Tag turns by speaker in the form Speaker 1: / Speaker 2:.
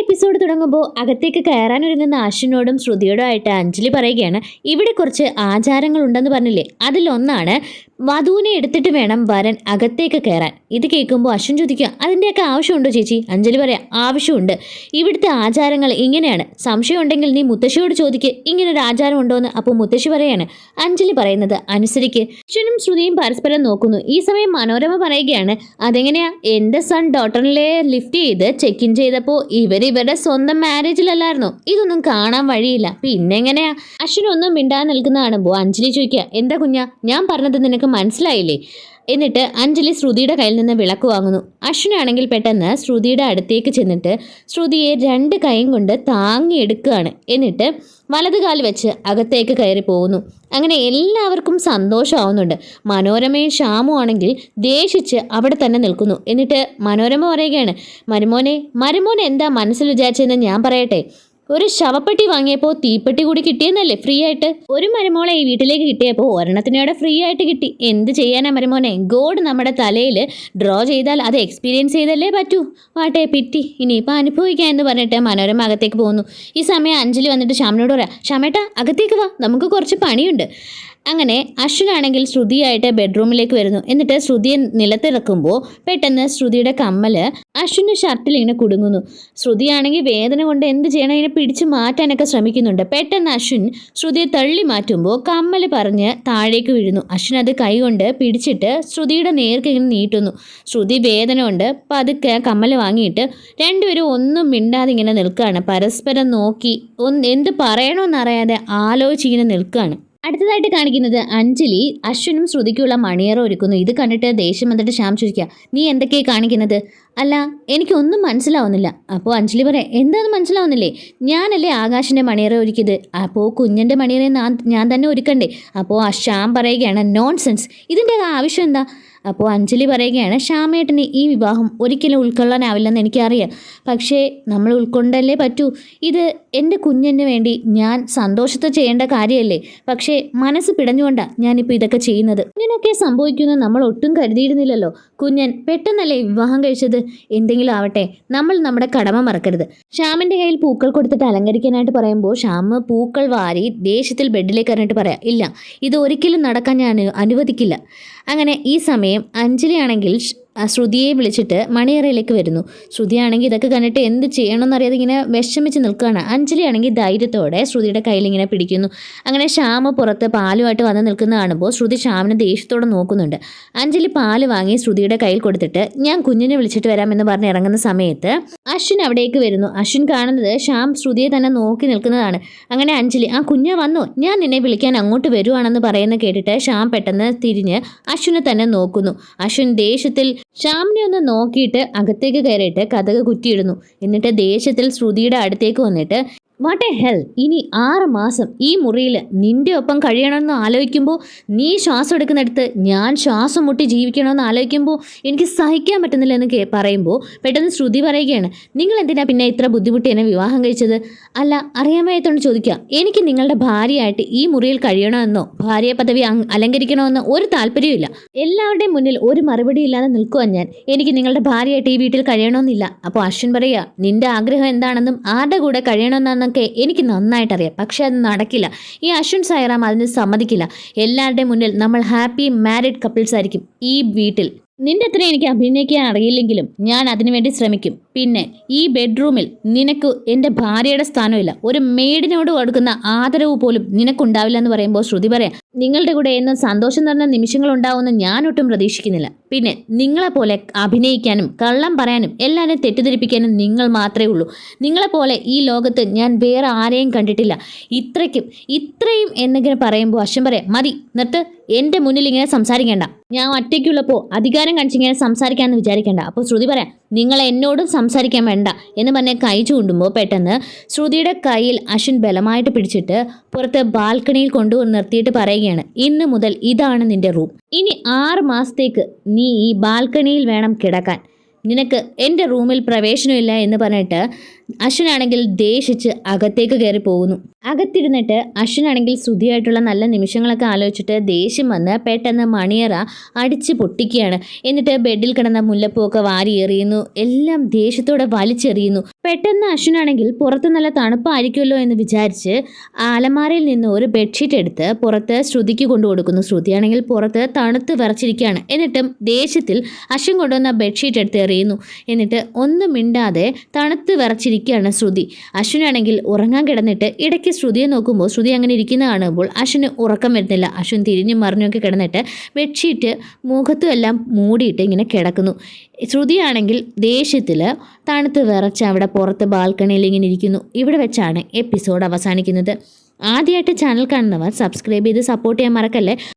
Speaker 1: Episode തുടങ്ങുമ്പോൾ അകത്തേക്ക് കയറാനൊരുങ്ങുന്ന ആഷിനോടും ശ്രുതിയോടും ആയിട്ട് അഞ്ജലി പറയുകയാണ് ഇവിടെ കുറച്ച് ആചാരങ്ങൾ ഉണ്ടെന്ന് പറഞ്ഞില്ലേ? അതിലൊന്നാണ് വധുവിനെ എടുത്തിട്ട് വേണം വരൻ അകത്തേക്ക് കയറാൻ. ഇത് കേൾക്കുമ്പോൾ അശ്വൻ ചോദിക്കുക അതിന്റെയൊക്കെ ആവശ്യമുണ്ടോ ചേച്ചി? അഞ്ജലി പറയാം ആവശ്യമുണ്ട്. ഇവിടുത്തെ ആചാരങ്ങൾ ഇങ്ങനെയാണ്. സംശയം ഉണ്ടെങ്കിൽ നീ മുത്തശ്ശിയോട് ചോദിക്ക് ഇങ്ങനെ ഒരു ആചാരം ഉണ്ടോ എന്ന് അപ്പോൾ മുത്തശ്ശി പറയാണ് അഞ്ജലി പറയുന്നത് അനുസരിക്ക്. അശ്വനും ശ്രുതിയും പരസ്പരം നോക്കുന്നു. ഈ സമയം മനോരമ പറയുകയാണ് അതെങ്ങനെയാ? എന്റെ സൺ ഡോട്ടറിലെ ലിഫ്റ്റ് ചെയ്ത് ചെക്ക് ഇൻ ചെയ്തപ്പോൾ ഇവർ ഇവരുടെ സ്വന്തം മാരേജിലല്ലായിരുന്നു ഇതൊന്നും കാണാൻ വഴിയില്ല. പിന്നെങ്ങനെയാ? അശ്വിനൊന്നും മിണ്ടാൻ നിൽക്കുന്ന കാണുമ്പോൾ അഞ്ജലി ചോദിക്കുക എന്താ കുഞ്ഞ? ഞാൻ പറഞ്ഞത് നിനക്ക് മനസ്സിലായില്ലേ? എന്നിട്ട് അഞ്ജലി ശ്രുതിയുടെ കയ്യിൽ നിന്ന് വിളക്ക് വാങ്ങുന്നു. അശ്വിനാണെങ്കിൽ പെട്ടെന്ന് ശ്രുതിയുടെ അടുത്തേക്ക് ചെന്നിട്ട് ശ്രുതിയെ രണ്ട് കൈയും കൊണ്ട് താങ്ങിയെടുക്കുകയാണ്. എന്നിട്ട് വലതുകാൽ വെച്ച് അകത്തേക്ക് കയറി പോകുന്നു. അങ്ങനെ എല്ലാവർക്കും സന്തോഷമാവുന്നുണ്ട്. മനോരമയും ഷാമു ആണെങ്കിൽ ദേഷിച്ച് അവിടെ തന്നെ നിൽക്കുന്നു. എന്നിട്ട് മനോരമ പറയുകയാണ് മരുമോനെ മരുമോൻ എന്താ മനസ്സിൽ വിചാരിച്ചതെന്ന് ഞാൻ പറയട്ടെ. ഒരു ശവപ്പെട്ടി വാങ്ങിയപ്പോ തീപ്പെട്ടി കൂടി കിട്ടിയെന്നല്ലേ ഫ്രീ ആയിട്ട്? ഒരു മരുമോളെ ഈ വീട്ടിലേക്ക് കിട്ടിയപ്പോ ഒരെണ്ണത്തിനോടെ ഫ്രീ ആയിട്ട് കിട്ടി. എന്ത് ചെയ്യാനാ മരുമോനെ? ഗോഡ് നമ്മുടെ തലയിൽ ഡ്രോ ചെയ്താൽ അത് എക്സ്പീരിയൻസ് ചെയ്തല്ലേ പറ്റൂ. വാട്ടെ പിറ്റി. ഇനിയിപ്പോൾ അനുഭവിക്കാം എന്ന് പറഞ്ഞിട്ട് മനോരമ അകത്തേക്ക് പോകുന്നു. ഈ സമയം അഞ്ജലി വന്നിട്ട് ശ്യാമിനോട് പറയാം ശ്യാമേട്ടാ അകത്തേക്ക് വാ. നമുക്ക് കുറച്ച് പണിയുണ്ട്. അങ്ങനെ അശ്വിനാണെങ്കിൽ ശ്രുതിയായിട്ട് ബെഡ്റൂമിലേക്ക് വരുന്നു. എന്നിട്ട് ശ്രുതിയെ നിലത്തിറക്കുമ്പോൾ പെട്ടെന്ന് ശ്രുതിയുടെ കമ്മൽ അശ്വിന്റെ ഷർട്ടിൽ ഇങ്ങനെ കുടുങ്ങുന്നു. ശ്രുതിയാണെങ്കിൽ വേദന കൊണ്ട് എന്ത് ചെയ്യണം? ഇതിനെ പിടിച്ചു മാറ്റാനൊക്കെ ശ്രമിക്കുന്നുണ്ട്. പെട്ടെന്ന് അശ്വിൻ ശ്രുതിയെ തള്ളി മാറ്റുമ്പോൾ കമ്മൽ പറഞ്ഞ് താഴേക്ക് വീഴുന്നു. അശ്വിൻ അത് കൈകൊണ്ട് പിടിച്ചിട്ട് ശ്രുതിയുടെ നേർക്ക് ഇങ്ങനെ നീട്ടുന്നു. ശ്രുതി വേദന കൊണ്ട് പതുക്കെ കമ്മൽ വാങ്ങിയിട്ട് രണ്ടുപേരും ഒന്നും മിണ്ടാതെ ഇങ്ങനെ നിൽക്കുകയാണ് പരസ്പരം നോക്കി ഒന്ന് എന്ത് പറയണമെന്നറിയാതെ ആലോചിച്ച് ഇങ്ങനെ നിൽക്കുകയാണ് അടുത്തതായിട്ട് കാണിക്കുന്നത് അഞ്ജലി അശ്വനും ശ്രുതിക്കുള്ള മണിയറ ഒരുക്കുന്നു. ഇത് കണ്ടിട്ട് ദേഷ്യം വന്നിട്ട് ശ്യാം ചോദിക്കുക നീ എന്തൊക്കെയാണ് കാണിക്കുന്നത്? അല്ല എനിക്കൊന്നും മനസ്സിലാവുന്നില്ല. അപ്പോൾ അഞ്ജലി പറയാം എന്താണെന്ന് മനസ്സിലാവുന്നില്ലേ? ഞാനല്ലേ ആകാശിന്റെ മണിയറ ഒരുക്കിയത്? അപ്പോൾ കുഞ്ഞിന്റെ മണിയറ ഞാൻ തന്നെ ഒരുക്കണ്ടേ? അപ്പോൾ ആ ശ്യാം പറയുകയാണ് നോൺ സെൻസ് ഇതിന്റെ ആവശ്യം എന്താ? അപ്പോൾ അഞ്ജലി പറയുകയാണ് ശ്യാമേട്ടന് ഈ വിവാഹം ഒരിക്കലും ഉൾക്കൊള്ളാനാവില്ലെന്ന് എനിക്കറിയാം. പക്ഷേ നമ്മൾ ഉൾക്കൊണ്ടല്ലേ പറ്റൂ. ഇത് എന്റെ കുഞ്ഞിന് വേണ്ടി ഞാൻ സന്തോഷത്തെ ചെയ്യേണ്ട കാര്യമല്ലേ? പക്ഷേ മനസ്സ് പിടഞ്ഞുകൊണ്ടാണ് ഞാനിപ്പോൾ ഇതൊക്കെ ചെയ്യുന്നത്. ഇങ്ങനെയൊക്കെ സംഭവിക്കുന്നത് നമ്മൾ ഒട്ടും കരുതിയിരുന്നില്ലല്ലോ. കുഞ്ഞൻ പെട്ടെന്നല്ലേ വിവാഹം കഴിച്ചത്? എന്തെങ്കിലും ആവട്ടെ നമ്മൾ നമ്മുടെ കടമ മറക്കരുത്. ശ്യാമിന്റെ കയ്യിൽ പൂക്കൾ കൊടുത്തിട്ട് അലങ്കരിക്കാനായിട്ട് പറയുമ്പോൾ ശ്യാമ് പൂക്കൾ വാരി ദേഷ്യത്തിൽ ബെഡിലേക്ക് അറിഞ്ഞിട്ട് പറയാം ഇല്ല ഇത് ഒരിക്കലും നടക്കാൻ ഞാൻ അനുവദിക്കില്ല. അങ്ങനെ ഈ സമയം അഞ്ജലി ആണെങ്കിൽ ഷ്- ആ ശ്രുതിയെ വിളിച്ചിട്ട് മണിയറയിലേക്ക് വരുന്നു. ശ്രുതിയാണെങ്കിൽ ഇതൊക്കെ കണ്ടിട്ട് എന്ത് ചെയ്യണമെന്നറിയാതെ ഇങ്ങനെ വിഷമിച്ച് നിൽക്കുകയാണ്. അഞ്ജലി ആണെങ്കിൽ ധൈര്യത്തോടെ ശ്രുതിയുടെ കയ്യിൽ ഇങ്ങനെ പിടിക്കുന്നു. അങ്ങനെ ശ്യാമ പുറത്ത് പാലുമായിട്ട് വന്ന് നിൽക്കുന്ന കാണുമ്പോൾ ശ്രുതി ശ്യാമിനെ ദേഷ്യത്തോടെ നോക്കുന്നുണ്ട്. അഞ്ജലി പാൽ വാങ്ങി ശ്രുതിയുടെ കയ്യിൽ കൊടുത്തിട്ട് ഞാൻ കുഞ്ഞിനെ വിളിച്ചിട്ട് വരാമെന്ന് പറഞ്ഞ് ഇറങ്ങുന്ന സമയത്ത് അശ്വിൻ അവിടേക്ക് വരുന്നു. അശ്വിൻ കാണുന്നത് ശ്യാം ശ്രുതിയെ തന്നെ നോക്കി നിൽക്കുന്നതാണ്. അങ്ങനെ അഞ്ജലി ആ കുഞ്ഞ വന്നു. ഞാൻ നിന്നെ വിളിക്കാൻ അങ്ങോട്ട് വരുവാണെന്ന് പറയുന്ന കേട്ടിട്ട് ശ്യാം പെട്ടെന്ന് തിരിഞ്ഞ് അശ്വിനെ തന്നെ നോക്കുന്നു. അശ്വിൻ ദേഷ്യത്തിൽ ശ്യാമിനെ ഒന്ന് നോക്കിയിട്ട് അകത്തേക്ക് കയറിയിട്ട് കഥക് കുറ്റിയിടുന്നു. എന്നിട്ട് ദേഷ്യത്തിൽ ശ്രുതിയുടെ അടുത്തേക്ക് വന്നിട്ട് വാട്ട് എ ഹെൽ ഇനി ആറ് മാസം ഈ മുറിയിൽ നിന്റെ ഒപ്പം കഴിയണമെന്ന് ആലോചിക്കുമ്പോൾ നീ ശ്വാസം എടുക്കുന്നിടത്ത് ഞാൻ ശ്വാസം മുട്ടി ജീവിക്കണമെന്ന് ആലോചിക്കുമ്പോൾ എനിക്ക് സഹിക്കാൻ പറ്റുന്നില്ല എന്ന് പറയുമ്പോൾ പെട്ടെന്ന് ശ്രുതി പറയുകയാണ് നിങ്ങൾ എന്തിനാ പിന്നെ ഇത്ര ബുദ്ധിമുട്ടി എന്നെ വിവാഹം കഴിച്ചത്? അല്ല അറിയാമയത്തോണ്ട് ചോദിക്കുക എനിക്ക് നിങ്ങളുടെ ഭാര്യയായിട്ട് ഈ മുറിയിൽ കഴിയണമെന്നോ ഭാര്യ പദവി അലങ്കരിക്കണമെന്നോ ഒരു താല്പര്യമില്ല എല്ലാവരുടെയും മുന്നിൽ ഒരു മറുപടി ഇല്ലാതെ നിൽക്കുവാൻ ഞാൻ. എനിക്ക് നിങ്ങളുടെ ഭാര്യയായിട്ട് ഈ വീട്ടിൽ കഴിയണമെന്നില്ല. അപ്പോൾ അശ്വിൻ പറയുക നിന്റെ ആഗ്രഹം എന്താണെന്നും ആരുടെ കൂടെ കഴിയണമെന്നാണെന്നൊക്കെ എനിക്ക് നന്നായിട്ടറിയാം. പക്ഷെ അത് നടക്കില്ല. ഈ അശ്വിൻ സായറാം അതിന് സമ്മതിക്കില്ല. എല്ലാവരുടെയും മുന്നിൽ നമ്മൾ ഹാപ്പി മാരിഡ് കപ്പിൾസ് ആയിരിക്കും ഈ വീട്ടിൽ. നിന്റെ അത്ര എനിക്ക് അഭിനയിക്കാൻ അറിയില്ലെങ്കിലും ഞാൻ അതിനുവേണ്ടി ശ്രമിക്കും. പിന്നെ ഈ ബെഡ്റൂമിൽ നിനക്ക് എന്റെ ഭാര്യയുടെ സ്ഥാനമില്ല. ഒരു മെയ്ഡിനോട് കൊടുക്കുന്ന ആദരവ് പോലും നിനക്കുണ്ടാവില്ല എന്ന് പറയുമ്പോൾ ശ്രുതി പറയാം നിങ്ങളുടെ കൂടെ എന്നും സന്തോഷം നിറഞ്ഞ നിമിഷങ്ങൾ ഉണ്ടാവുമെന്ന് ഞാൻ ഒട്ടും പ്രതീക്ഷിക്കുന്നില്ല. പിന്നെ നിങ്ങളെപ്പോലെ അഭിനയിക്കാനും കള്ളം പറയാനും എല്ലാവരെയും തെറ്റിദ്ധരിപ്പിക്കാനും നിങ്ങൾ മാത്രമേ ഉള്ളൂ. നിങ്ങളെപ്പോലെ ഈ ലോകത്ത് ഞാൻ വേറെ ആരെയും കണ്ടിട്ടില്ല. ഇത്രയ്ക്കും ഇത്രയും എന്നിങ്ങനെ പറയുമ്പോൾ അശ്വം പറയാം മതി നിർത്ത്. എന്റെ മുന്നിൽ ഇങ്ങനെ സംസാരിക്കേണ്ട. ഞാൻ ഒറ്റയ്ക്കുള്ളപ്പോൾ അധികാരം കാണിച്ചിങ്ങനെ സംസാരിക്കാമെന്ന് വിചാരിക്കേണ്ട. അപ്പോൾ ശ്രുതി പറയാം നിങ്ങൾ എന്നോടും സംസാരിക്കാൻ വേണ്ട എന്ന് പറഞ്ഞ് കൈ ചൂണ്ടുമ്പോൾ പെട്ടെന്ന് ശ്രുതിയുടെ കയ്യിൽ അശ്വിൻ ബലമായിട്ട് പിടിച്ചിട്ട് പുറത്ത് ബാൽക്കണിയിൽ കൊണ്ടുവന്ന് നിർത്തിയിട്ട് പറയുകയാണ് ഇന്ന് മുതൽ ഇതാണ് നിന്റെ റൂം ഇനി ആറ് മാസത്തേക്ക് നീ ഈ ബാൽക്കണിയിൽ വേണം കിടക്കാൻ. നിനക്ക് എന്റെ റൂമിൽ പ്രവേശനമില്ല എന്ന് പറഞ്ഞിട്ട് അശ്വിനാണെങ്കിൽ ദേഷിച്ച് അകത്തേക്ക് കയറി പോകുന്നു. അകത്തിരുന്നിട്ട് അശ്വിനാണെങ്കിൽ ശ്രുതിയായിട്ടുള്ള നല്ല നിമിഷങ്ങളൊക്കെ ആലോചിച്ചിട്ട് ദേഷ്യം വന്ന് പെട്ടെന്ന് മണിയറ അടിച്ച് പൊട്ടിക്കുകയാണ്. എന്നിട്ട് ബെഡിൽ കിടന്ന മുല്ലപ്പൂവൊക്കെ വാരി എറിയുന്നു. എല്ലാം ദേഷ്യത്തോടെ വലിച്ചെറിയുന്നു. പെട്ടെന്ന് അശ്വിനാണെങ്കിൽ പുറത്ത് നല്ല തണുപ്പായിരിക്കുമല്ലോ എന്ന് വിചാരിച്ച് അലമാരയിൽ നിന്ന് ഒരു ബെഡ്ഷീറ്റ് എടുത്ത് പുറത്ത് ശ്രുതിക്ക് കൊണ്ടു കൊടുക്കുന്നു. ശ്രുതിയാണെങ്കിൽ പുറത്ത് തണുത്ത് വിറച്ചിരിക്കുകയാണ്. എന്നിട്ടും ദേഷ്യത്തിൽ അശ്വിൻ കൊണ്ടുവന്ന ബെഡ്ഷീറ്റ് എടുത്ത് എറിയുന്നു. എന്നിട്ട് ഒന്നും മിണ്ടാതെ തണുത്ത് വിറച്ചിരിക്കുകയാണ് ശ്രുതി. അശ്വിനാണെങ്കിൽ ഉറങ്ങാൻ കിടന്നിട്ട് ഇടയ്ക്ക് ശ്രുതിയെ നോക്കുമ്പോൾ ശ്രുതി അങ്ങനെ ഇരിക്കുന്ന കാണുമ്പോൾ അശ്വിന് ഉറക്കം വരുന്നില്ല. അശ്വിൻ തിരിഞ്ഞു മറിഞ്ഞൊക്കെ കിടന്നിട്ട് ബെഡ്ഷീറ്റ് മുഖത്തും എല്ലാം മൂടിയിട്ട് ഇങ്ങനെ കിടക്കുന്നു. ശ്രുതിയാണെങ്കിൽ ദേഷ്യത്തിൽ തണുത്ത് വിറച്ച് അവിടെ പുറത്ത് ബാൽക്കണിയിൽ ഇങ്ങനെ ഇരിക്കുന്നു. ഇവിടെ വെച്ചാണ് എപ്പിസോഡ് അവസാനിക്കുന്നത്. ആദ്യമായിട്ട് ചാനൽ കാണുന്നവർ സബ്സ്ക്രൈബ് ചെയ്ത് സപ്പോർട്ട് ചെയ്യാൻ മറക്കല്ലേ?